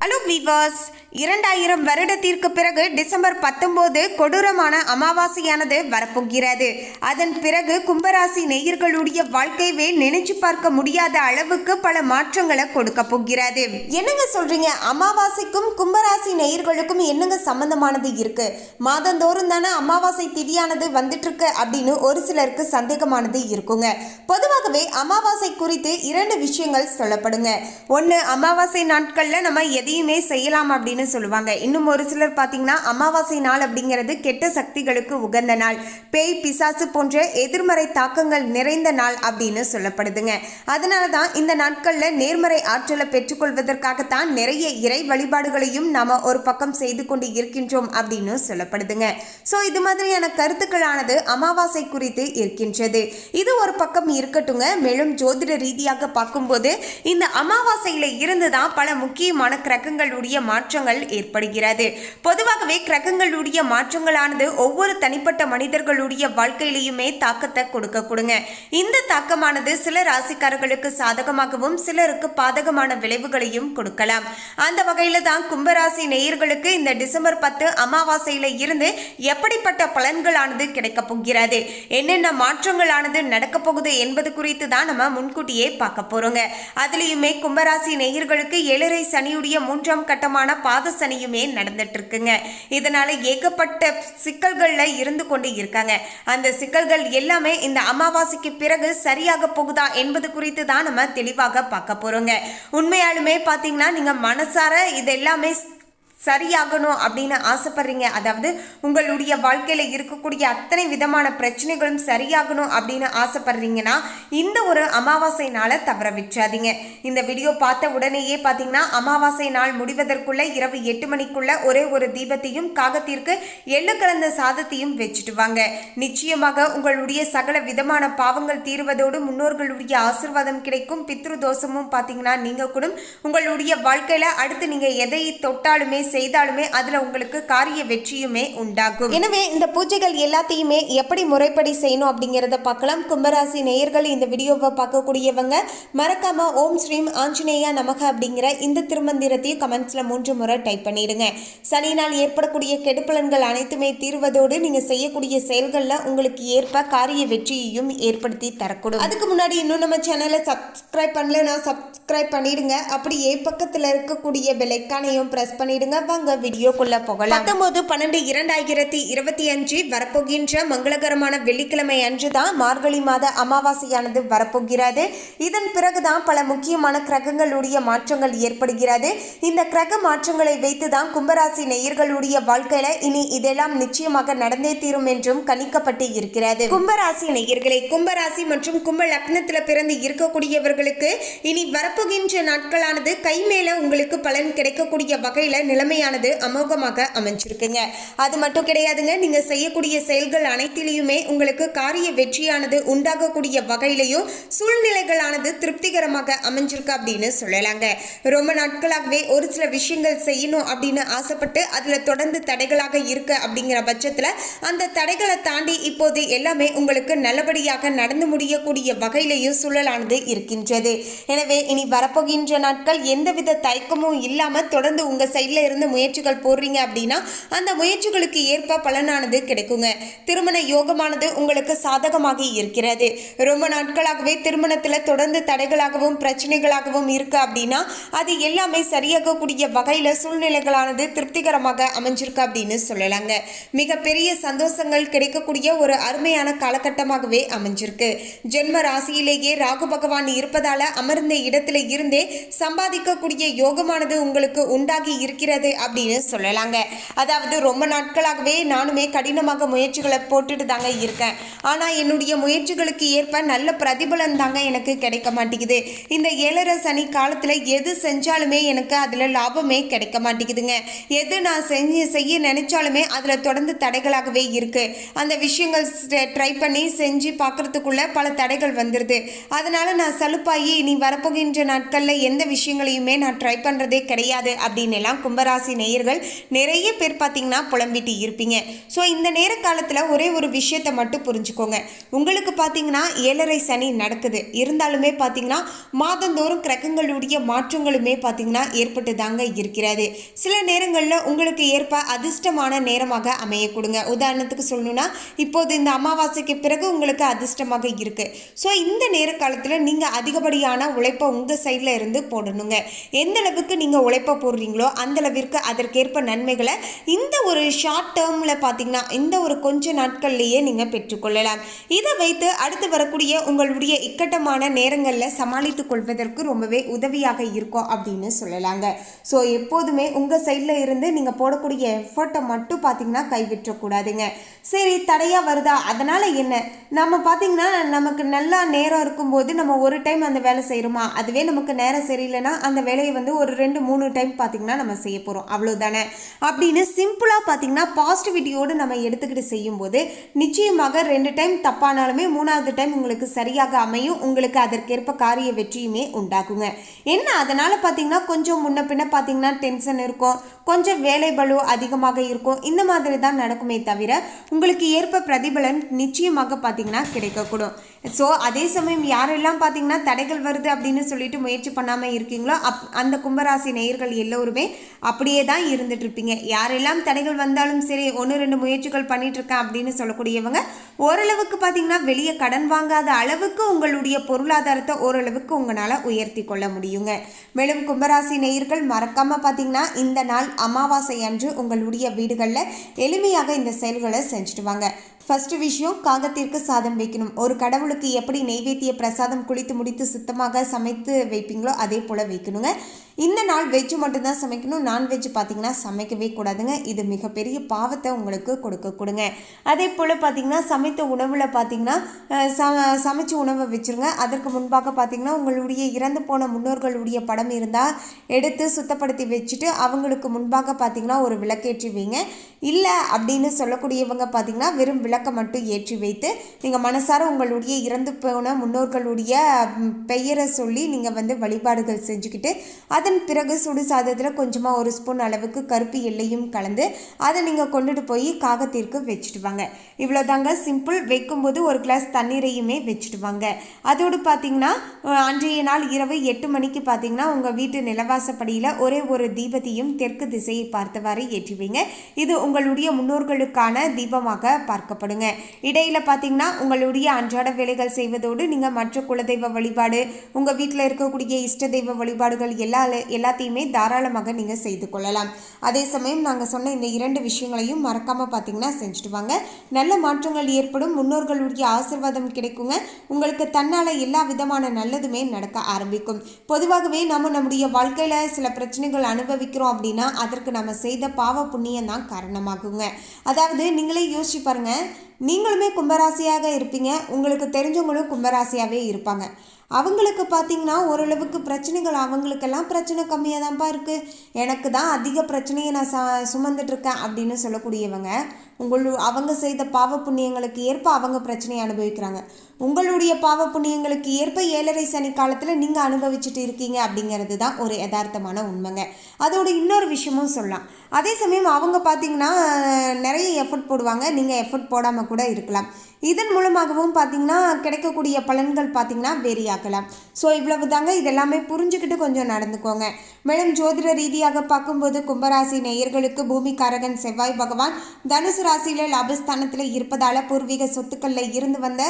Hello viewers இரண்டாயிரம் வருடத்திற்கு பிறகு டிசம்பர் பத்தொன்பது கொடூரமான அமாவாசையானது வரப்போகிறது. அதன் பிறகு கும்பராசி நேயர்களுடைய வாழ்க்கையவே நினைச்சு பார்க்க முடியாத அளவுக்கு பல மாற்றங்களை கொடுக்க போகிறது. என்னங்க சொல்றீங்க? அமாவாசைக்கும் கும்பராசி நேயர்களுக்கும் என்னங்க சம்பந்தமானது இருக்கு? மாதந்தோறும் தானே அமாவாசை திதியானது வந்துட்டு இருக்கு அப்படின்னு ஒரு சிலருக்கு சந்தேகமானது இருக்குங்க. பொதுவாகவே அமாவாசை குறித்து இரண்டு விஷயங்கள் சொல்லப்படுங்க. ஒன்று அமாவாசை நாட்களில் நம்ம எதையுமே செய்யலாம் அப்படின்னு சொல்லுவாங்க. இன்னும் ஒரு சிலர் பார்த்தீங்கன்னா அமாவாசை நாள் அப்படிங்கிறது கெட்ட சக்திகளுக்கு உகந்த நாள். பேய் பிசாசு போன்ற எதிர்மறை தாக்கங்கள் நிறைந்த நாள் அப்படின்னு சொல்லப்படுதுங்க. அதனால தான் இந்த நாட்களில் நேர்மறை ஆற்றலை பெற்றுக்கொள்வதற்காகத்தான் நிறைய இறை வழிபாடுகளையும் நாம் ஒரு பக்கம் செய்து கொண்டு இருக்கின்றோம் அப்படின்னு சொல்லப்படுதுங்க. ஸோ இது மாதிரியான கருத்துக்களானது அமாவாசை குறித்து இருக்கின்றது. இது ஒரு பக்கம் இருக்கட்டுங்க. மேலும் ஜோதிட ரீதியாக பார்க்கும்போது இந்த அமாவாசையில் இருந்து தான் பல முக்கியமான கிரகங்களுடைய மாற்றங்கள் ஏற்படுகிறது. பொதுவாகவே கிரகங்களுடைய மாற்றங்களானது ஒவ்வொரு தனிப்பட்ட மனிதர்களுடைய வாழ்க்கையிலையுமே தாக்கத்தை கொடுக்க கொடுங்க இந்த தாக்கமானது சில ராசிக்காரர்களுக்கு சாதகமாகவும் சிலருக்கு பாதகமான விளைவுகளையும் கொடுக்கலாம். அந்த வகையில தான் கும்பராசி நேயர்களுக்கு இந்த டிசம்பர் பத்து அமாவாசையில இருந்து எப்படிப்பட்ட பலன்களானது கிடைக்க போகிறது என்னென்ன மாற்றங்களானது நடக்க போகுது என்பது குறித்து தான் நம்ம முன்கூட்டியே பார்க்க போறோங்க. அதுலயுமே கும்பராசி நேயர்களுக்கு ஏழரை சனியுடைய மூன்றாம் கட்டமான பாதசனியுமே நடந்துட்டு இருக்குங்க இதனால ஏகப்பட்ட சிக்கல்கள்ல இருந்து கொண்டு இருக்காங்க. அந்த சிக்கல்கள் எல்லாமே இந்த அமாவாசைக்கு பிறகு சரியாக போகுதா என்பது குறித்து தான் நம்ம தெளிவாக பார்க்க போறோங்க. உண்மையாலுமே பாத்தீங்கன்னா நீங்க மனசார இது எல்லாமே சரியாகணும் அப்படின்னு ஆசைப்படுறீங்க. அதாவது உங்களுடைய வாழ்க்கையில் இருக்கக்கூடிய அத்தனை விதமான பிரச்சனைகளும் சரியாகணும் அப்படின்னு ஆசைப்படுறீங்கன்னா இந்த ஒரு அமாவாசை நாளை தவற விட்டுறாதீங்க. இந்த வீடியோ பார்த்த உடனேயே பார்த்தீங்கன்னா அமாவாசை நாள் முடிவதற்குள்ள இரவு எட்டு மணிக்குள்ள ஒரே ஒரு தீபத்தையும் காகத்திற்கு எள்ளு கலந்த சாதத்தையும் வச்சுட்டு வாங்க. நிச்சயமாக உங்களுடைய சகல விதமான பாவங்கள் தீருவதோடு முன்னோர்களுடைய ஆசிர்வாதம் கிடைக்கும். பித்ரு தோஷமும் பார்த்தீங்கன்னா நீங்க கூட உங்களுடைய வாழ்க்கையில் அடுத்து நீங்கள் எதை தொட்டாலுமே செய்தாலுமே அதுல உங்களுக்கு காரிய வெற்றியுமே உண்டாகும். எனவே இந்த பூஜைகள் எல்லாத்தையுமே எப்படி முறைப்படி செய்யணும் அப்படிங்கிறத பார்க்கலாம். கும்பராசி நேயர்கள் இந்த வீடியோவை பார்க்கக்கூடியவங்க மறக்காம ஓம் ஸ்ரீம் ஆஞ்சநேயா நமக அப்படிங்கிற இந்த திருமந்திரத்தையும் கமெண்ட்ஸ்ல மூன்று முறை டைப் பண்ணிடுங்க. சனியினால் ஏற்படக்கூடிய கெடுப்பலன்கள் அனைத்துமே தீர்வதோடு நீங்க செய்யக்கூடிய செயல்களில் உங்களுக்கு ஏற்ப காரிய வெற்றியையும் ஏற்படுத்தி தரக்கூடும். அதுக்கு முன்னாடி இன்னும் நம்ம சேனலை சப்ஸ்கிரைப் பண்ணலன்னா சப்ஸ்கிரைப் பண்ணிடுங்க. அப்படியே பக்கத்தில் இருக்கக்கூடிய பெலைக்கானையும் ப்ரெஸ் பண்ணிடுங்க. வாங்க வீடியோக்குள்ள போகலாம். பத்தொன்பது பன்னெண்டு இரண்டாயிரத்தி இருபத்தி அஞ்சு வரப்போகின்ற மங்களகரமான வெள்ளிக்கிழமை அன்று தான் மார்கழி மாத அமாவாசையானது வரப்போகிறது. இதன் பிறகுதான் பல முக்கியமான கிரகங்களுடைய மாற்றங்கள் ஏற்படுகிறது. இந்த கிரக மாற்றங்களை வைத்து தான் கும்பராசி நேயர்களுடைய வாழ்க்கையில இனி இதெல்லாம் நிச்சயமாக நடந்தே தீரும் என்றும் கணிக்கப்பட்டு இருக்கிறது. கும்பராசி நேயர்களை கும்பராசி மற்றும் கும்ப லக்னத்தில் பிறந்து இருக்கக்கூடியவர்களுக்கு இனி வரப்போகின்ற நாட்களானது கை மேல உங்களுக்கு பலன் கிடைக்கக்கூடிய வகையில நிலைமையானது அமோகமாக அமைஞ்சிருக்குங்க. அது மட்டும் கிடையாதுங்க நீங்க செய்யக்கூடிய செயல்கள் அனைத்திலையுமே உங்களுக்கு காரிய வெற்றியானது உண்டாகக்கூடிய வகையிலையும் சூழ்நிலைகளானது திருப்திகரமாக அமைஞ்சிருக்கு அப்படின்னு சொல்லலாங்க. ரொம்ப நாட்களாகவே ஒரு சில விஷயங்கள் செய்யணும் அப்படின்னு ஆசைப்பட்டு அதுல தொடர்ந்து தடைகளாக இருக்கு அப்படிங்கிற பட்சத்துல அந்த தடைகளை தாண்டி இப்போது எல்லாமே உங்களுக்கு நல்லபடியாக நடந்து முடியக்கூடிய வகையிலையும் சூழலானது இருக்கின்றது. எனவே இனி வரப்போகின்ற நாட்கள் எந்தவித தயக்கமும் இல்லாம தொடர்ந்து உங்க சைடில் இருந்து முயற்சிகள் போடுறீங்க அப்படின்னா அந்த முயற்சிகளுக்கு ஏற்ப பலனானது கிடைக்குங்க. திருமண யோகமானது உங்களுக்கு சாதகமாக இருக்கிறது. ரொம்ப நாட்களாகவே திருமணத்தில் தொடர்ந்து தடைகளாகவும் பிரச்சனைகளாகவும் இருக்குது அப்படின்னா அது எல்லாமே சரியாகக்கூடிய வகையில் சூழ்நிலைகளானது திருப்திகரமாக அமைஞ்சிருக்கு அப்படின்னு சொல்லலாங்க. மிகப்பெரிய சந்தோஷங்கள் கிடைக்கக்கூடிய ஒரு அருமையான காலகட்டமாகவே அமைஞ்சிருக்கு. ஜென்ம ராசியிலேயே ராகு பகவான் இருப்பதால் அமர்ந்த இடத்துல இருந்தே சம்பாதிக்கக்கூடிய யோகமானது உங்களுக்கு உண்டாகி இருக்கிறது அப்படின்னு சொல்லலாங்க. அதாவது ரொம்ப நாட்களாகவே நானுமே கடினமாக முயற்சிகளை போட்டுட்டு தாங்க இருக்கேன். ஆனால் என்னுடைய முயற்சிகளுக்கு ஏற்ப நல்ல பிரதிபலன் தாங்க எனக்கு கிடைக்க மாட்டேங்குது. இந்த ஏழரை சனி காலத்தில் எது செஞ்சாலுமே எனக்கு அதில் லாபமே கிடைக்க மாட்டேங்குதுங்க. எது நான் செஞ்சு செய்ய நினைச்சாலுமே அதில் தொடர்ந்து தடைகளாகவே இருக்கு. அந்த விஷயங்கள் ட்ரை பண்ணி செஞ்சு பார்க்கறதுக்குள்ள பல தடைகள் வந்துடுது அதனால் நான் சலுப்பாகி நீ வரப்போகின்ற நாட்களில் எந்த விஷயங்களையுமே நான் ட்ரை பண்ணுறதே கிடையாது அப்படின்னு எல்லாம் கும்பரா கும்பராசி நேயர்கள் நிறைய பேர் பார்த்தீங்கன்னா புலம்பிட்டு இருப்பீங்க. ஸோ இந்த நேர காலத்தில் ஒரே ஒரு விஷயத்தை மட்டும் புரிஞ்சுக்கோங்க. உங்களுக்கு பார்த்தீங்கன்னா ஏழரை சனி நடக்குது. இருந்தாலுமே பார்த்தீங்கன்னா மாதந்தோறும் கிரகங்களுடைய மாற்றங்களுமே பார்த்தீங்கன்னா ஏற்பட்டு தாங்க இருக்கிறது. சில நேரங்களில் உங்களுக்கு ஏற்ப அதிர்ஷ்டமான நேரமாக அமைய கொடுங்க உதாரணத்துக்கு சொல்லணும்னா இப்போது இந்த அமாவாசைக்கு பிறகு உங்களுக்கு அதிர்ஷ்டமாக இருக்கு. ஸோ இந்த நேர காலத்தில் நீங்கள் அதிகப்படியான உழைப்பை உங்கள் சைடில் இருந்து போடணுங்க. எந்த அளவுக்கு நீங்கள் உழைப்பை போடுறீங்களோ அந்த அளவிற்கு அதற்கேற்ப நன்மைகளை இந்த ஒரு ஷார்ட் டேர்மில் பார்த்தீங்கன்னா இந்த ஒரு கொஞ்ச நாட்கள்லேயே நீங்கள் பெற்றுக்கொள்ளலாம் இதை வைத்து அடுத்து வரக்கூடிய உங்களுடைய இக்கட்டமான நேரங்களில் சமாளித்து கொள்வதற்கு ரொம்பவே உதவியாக இருக்கும் அப்படின்னு சொல்லலாங்க. ஸோ எப்போதுமே உங்கள் சைடில் இருந்து நீங்கள் போடக்கூடிய எஃபர்ட்டை மட்டும் பார்த்தீங்கன்னா கைவிட்டக்கூடாதுங்க சரி தடையாக வருதா? அதனால் என்ன? நம்ம பார்த்தீங்கன்னா நமக்கு நல்லா நேரம் இருக்கும்போது நம்ம ஒரு டைம் அந்த வேலை செய்கிறோமா அதுவே நமக்கு நேரம் சரியில்லைன்னா அந்த வேலையை வந்து ஒரு ரெண்டு மூணு டைம் பார்த்தீங்கன்னா நம்ம செய்ய போகிறோம் அவ்வளோதானே அப்படின்னு சிம்பிளாக பார்த்தீங்கன்னா பாசிட்டிவிட்டியோடு நம்ம எடுத்துக்கிட்டு செய்யும்போது நிச்சயமாக ரெண்டு டைம் தப்பானாலுமே மூணாவது டைம் உங்களுக்கு சரியாக அமையும். உங்களுக்கு அதற்கேற்ப காரிய வெற்றியுமே உண்டாகுங்க. என்ன? அதனால் பார்த்தீங்கன்னா கொஞ்சம் முன்ன பின்ன பார்த்தீங்கன்னா டென்ஷன் இருக்கும். கொஞ்சம் வேலை பளு அதிகமாக இருக்கும். இந்த மாதிரி தான் நடக்குமே தவிர உங்களுக்கு ஏற்ப பிரதிபலன் நிச்சயமாக பார்த்தீங்கன்னா கிடைக்கக்கூடும். ஸோ அதே சமயம் யாரெல்லாம் பார்த்தீங்கன்னா தடைகள் வருது அப்படின்னு சொல்லிட்டு முயற்சி பண்ணாமல் இருக்கீங்களோ அப் அந்த கும்பராசி நேயர்கள் எல்லோருமே அப்படியே தான் இருந்துட்டு இருப்பீங்க யாரெல்லாம் தடைகள் வந்தாலும் சரி ஒன்று ரெண்டு முயற்சிகள் பண்ணிட்டு இருக்கேன் அப்படின்னு சொல்லக்கூடியவங்க ஓரளவுக்கு பார்த்தீங்கன்னா வெளியே கடன் வாங்காத அளவுக்கு உங்களுடைய பொருளாதாரத்தை ஓரளவுக்கு உங்களால் உயர்த்தி கொள்ள முடியுங்க. மேலும் கும்பராசி நேயர்கள் மறக்காமல் பார்த்தீங்கன்னா இந்த நாள் அமாவாசை அன்று உங்களுடைய வீடுகளில் எளிமையாக இந்த செயல்களை செஞ்சுட்டு வாங்க. ஃபஸ்ட்டு விஷயம் காகத்திற்கு சாதம் வைக்கணும். ஒரு கடவுளுக்கு எப்படி நெய்வேத்திய பிரசாதம் குளித்து முடித்து சுத்தமாக சமைத்து வைப்பீங்களோ அதே போல் வைக்கணுங்க. இந்த நாள் வெஜ்ஜு மட்டும்தான் சமைக்கணும். நான்வெஜ் பார்த்தீங்கன்னா சமைக்கவே கூடாதுங்க. இது மிகப்பெரிய பாவத்தை உங்களுக்கு கொடுக்க கொடுங்க. அதே போல் பார்த்தீங்கன்னா சமைத்த உணவில் பார்த்தீங்கன்னா ச சமைச்ச உணவை வச்சுருங்க. அதற்கு முன்பாக பார்த்தீங்கன்னா உங்களுடைய இறந்து போன முன்னோர்களுடைய படம் இருந்தால் எடுத்து சுத்தப்படுத்தி வச்சுட்டு அவங்களுக்கு முன்பாக பார்த்தீங்கன்னா ஒரு விளக்கேற்றி வைங்க. இல்லை அப்படின்னு சொல்லக்கூடியவங்க பார்த்தீங்கன்னா வெறும் விளக்கை மட்டும் ஏற்றி வைத்து நீங்கள் மனசார உங்களுடைய இறந்து போன முன்னோர்களுடைய பெயரை சொல்லி நீங்கள் வந்து வழிபாடுகள் செஞ்சுக்கிட்டு அது அதன் பிறகு சுடு சாதத்தில் கொஞ்சமாக ஒரு ஸ்பூன் அளவுக்கு கருப்பு எல்லையும் கலந்து அதை நீங்கள் கொண்டுட்டு போய் காகத்திற்கு வச்சுடுவாங்க இவ்வளோ இவ்வளோதாங்க சிம்பிள். வைக்கும்போது ஒரு கிளாஸ் தண்ணீரையுமே வச்சுடுவாங்க அதோடு பார்த்தீங்கன்னா அன்றைய நாள் இரவு எட்டு மணிக்கு பார்த்தீங்கன்னா உங்கள் வீட்டு நிலவாசப்படியில் ஒரே ஒரு தீபத்தையும் தெற்கு திசையை பார்த்தவாறு ஏற்றுவீங்க இது உங்களுடைய முன்னோர்களுக்கான தீபமாக பார்க்கப்படுங்க. இடையில் பார்த்தீங்கன்னா உங்களுடைய அன்றாட வேலைகள் செய்வதோடு நீங்கள் மற்ற குலதெய்வ வழிபாடு உங்கள் வீட்டில் இருக்கக்கூடிய இஷ்ட தெய்வ வழிபாடுகள் எல்லா எல்லாத்தையுமே தாராளமாக நீங்கள் செய்து கொள்ளலாம். அதே சமயம் நாங்கள் சொன்ன இந்த இரண்டு விஷயங்களையும் மறக்காமல் பார்த்தீங்கன்னா செஞ்சுட்டு வாங்க. நல்ல மாற்றங்கள் ஏற்படும். முன்னோர்களுடைய ஆசிர்வாதம் கிடைக்குங்க. உங்களுக்கு தன்னால் எல்லா விதமான நல்லதுமே நடக்க ஆரம்பிக்கும். பொதுவாகவே நம்ம நம்முடைய வாழ்க்கையில் சில பிரச்சனைகள் அனுபவிக்கிறோம் அப்படின்னா அதற்கு நம்ம செய்த பாவ புண்ணியம் தான் காரணமாகுங்க. அதாவது நீங்களே யோசிச்சு பாருங்கள் நீங்களுமே கும்பராசியாக இருப்பீங்க. உங்களுக்கு தெரிஞ்சவங்களும் கும்பராசியாகவே இருப்பாங்க. அவங்களுக்கு பார்த்திங்கன்னா ஓரளவுக்கு பிரச்சனைகள் அவங்களுக்கெல்லாம் பிரச்சனை கம்மியாக தான்ப்பா இருக்குது எனக்கு தான் அதிக பிரச்சனையை நான் ச சுமந்துட்டுருக்கேன் அப்படின்னு சொல்லக்கூடியவங்க உங்களு அவங்க செய்த பாவ புண்ணியங்களுக்கு ஏற்ப அவங்க பிரச்சனையை அனுபவிக்கிறாங்க. உங்களுடைய பாவ புண்ணியங்களுக்கு ஏற்ப ஏழரை சனி காலத்தில் நீங்கள் அனுபவிச்சுட்டு இருக்கீங்க அப்படிங்கிறது தான் ஒரு யதார்த்தமான உண்மைங்க. அதோட இன்னொரு விஷயமும் சொல்லலாம். அதே சமயம் அவங்க பார்த்திங்கன்னா நிறைய எஃபர்ட் போடுவாங்க. நீங்கள் எஃபர்ட் போடாமல் கூட இருக்கலாம். இதன் மூலமாகவும் பார்த்தீங்கன்னா கிடைக்கக்கூடிய பலன்கள் பார்த்திங்கன்னா வேரியாக்கலாம். ஸோ இவ்வளவு தாங்க இதெல்லாமே புரிஞ்சுக்கிட்டு கொஞ்சம் நடந்துக்கோங்க. மேலும் ஜோதிட ரீதியாக பார்க்கும்போது கும்பராசி நேயர்களுக்கு பூமிகாரகன் செவ்வாய் பகவான் தனுசு ராசியில் லாபஸ்தானத்தில் இருப்பதால் பூர்வீக சொத்துக்களில் இருந்து வந்த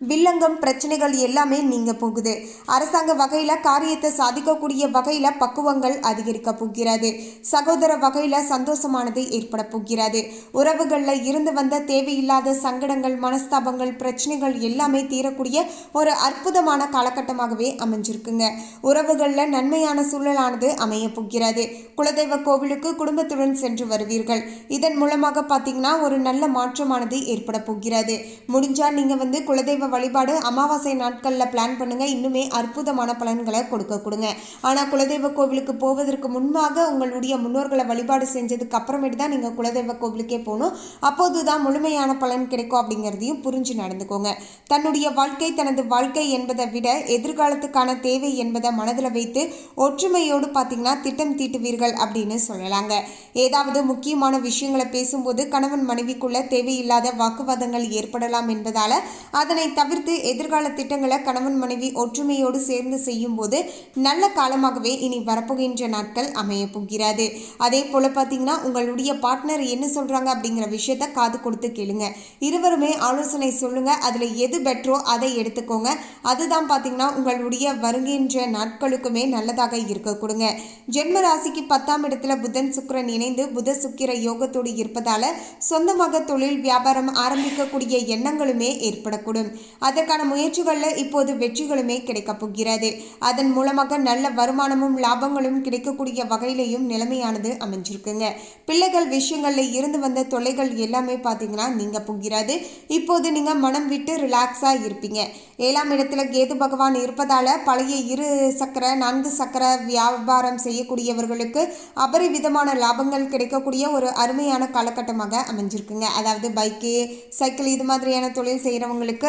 வில்லங்கம் பிரச்சனைகள் எல்லாமே நீங்க போகுது. அரசாங்க வகையில் காரியத்தை சாதிக்கக்கூடிய வகையில் பக்குவங்கள் அதிகரிக்க போகிறது. சகோதர வகையில் சந்தோஷமானது ஏற்பட போகிறது. உறவுகளில் இருந்து வந்த தேவையில்லாத சங்கடங்கள் மனஸ்தாபங்கள் பிரச்சனைகள் எல்லாமே தீரக்கூடிய ஒரு அற்புதமான காலகட்டமாகவே அமைஞ்சிருக்குங்க. உறவுகளில் நன்மையான சூழலானது அமைய போகிறது. குலதெய்வ கோவிலுக்கு குடும்பத்துடன் சென்று வருவீர்கள். இதன் மூலமாக பார்த்தீங்கன்னா ஒரு நல்ல மாற்றமானது ஏற்பட போகிறது. முடிஞ்சா நீங்கள் வந்து குலதெய்வ வழிபாடு அமாவாசை நாட்களில் பிளான் பண்ணுங்கள் இன்னுமே அற்புதமான பலன்களை கொடுக்க கொடுங்க. ஆனால் குலதெய்வ கோவிலுக்கு போவதற்கு முன்பாக உங்களுடைய முன்னோர்களை வழிபாடு செஞ்சதுக்கு அப்புறமேட்டு தான் நீங்கள் குலதெய்வ கோவிலுக்கே போகணும். அப்போது தான் முழுமையான பலன் கிடைக்கும் அப்படிங்கிறதையும் புரிஞ்சு நடந்துக்கோங்க. தன்னுடைய வாழ்க்கை தனது வாழ்க்கை என்பதை விட எதிர்காலத்துக்கான தேவை என்பதை மனதில் வைத்து ஒற்றுமையோடு பார்த்தீங்கன்னா திட்டம் தீட்டுவீர்கள் அப்படின்னு சொல்லலாங்க. ஏதாவது முக்கியமான விஷயங்களை பேசும்போது கணவன் மனைவிக்குள்ள தேவையில்லாத வாக்குவாதங்கள் ஏற்படலாம் என்பதால் அதனை தவிர்த்து எதிர்கால திட்டங்களை கணவன் மனைவி ஒற்றுமையோடு சேர்ந்து செய்யும்போது நல்ல காலமாகவே இனி வரப்போகின்ற நாட்கள் அமைய போகிறது. அதே போல் பார்த்தீங்கன்னா உங்களுடைய பார்ட்னர் என்ன சொல்கிறாங்க அப்படிங்கிற விஷயத்த காது கொடுத்து கேளுங்க. இருவருமே ஆலோசனை சொல்லுங்க. அதில் எது பெட்ரோ அதை எடுத்துக்கோங்க. அதுதான் பார்த்தீங்கன்னா உங்களுடைய வருகின்ற நாட்களுக்குமே நல்லதாக இருக்க கொடுங்க. ஜென்ம ராசிக்கு பத்தாம் இடத்துல புதன் சுக்கிரன் இணைந்து புத சுக்கிர யோகத்தோடு இருப்பதால சொந்தமாக தொழில் வியாபாரம் ஆரம்பிக்கக்கூடிய எண்ணங்களுமே ஏற்படக்கூடும். அதற்கான முயற்சிகளில் இப்போது வெற்றிகளுமே கிடைக்கப் போகிறது. அதன் மூலமாக நல்ல வருமானமும் லாபங்களும் கிடைக்கக்கூடிய வகையிலையும் நிலைமையானது அமைஞ்சிருக்குங்க. பிள்ளைகள் விஷயங்களில் இருந்து வந்த தொல்லைகள் எல்லாமே பார்த்தீங்கன்னா நீங்க போகிறது. இப்போது நீங்கள் மனம் விட்டு ரிலாக்ஸாக இருப்பீங்க. ஏழாம் இடத்துல கேது பகவான் இருப்பதால் பழைய இரு சக்கர நான்கு சக்கர வியாபாரம் செய்யக்கூடியவர்களுக்கு அபரிவிதமான லாபங்கள் கிடைக்கக்கூடிய ஒரு அருமையான காலகட்டமாக அமைஞ்சிருக்குங்க. அதாவது பைக்கு சைக்கிள் இது மாதிரியான தொழில் செய்கிறவங்களுக்கு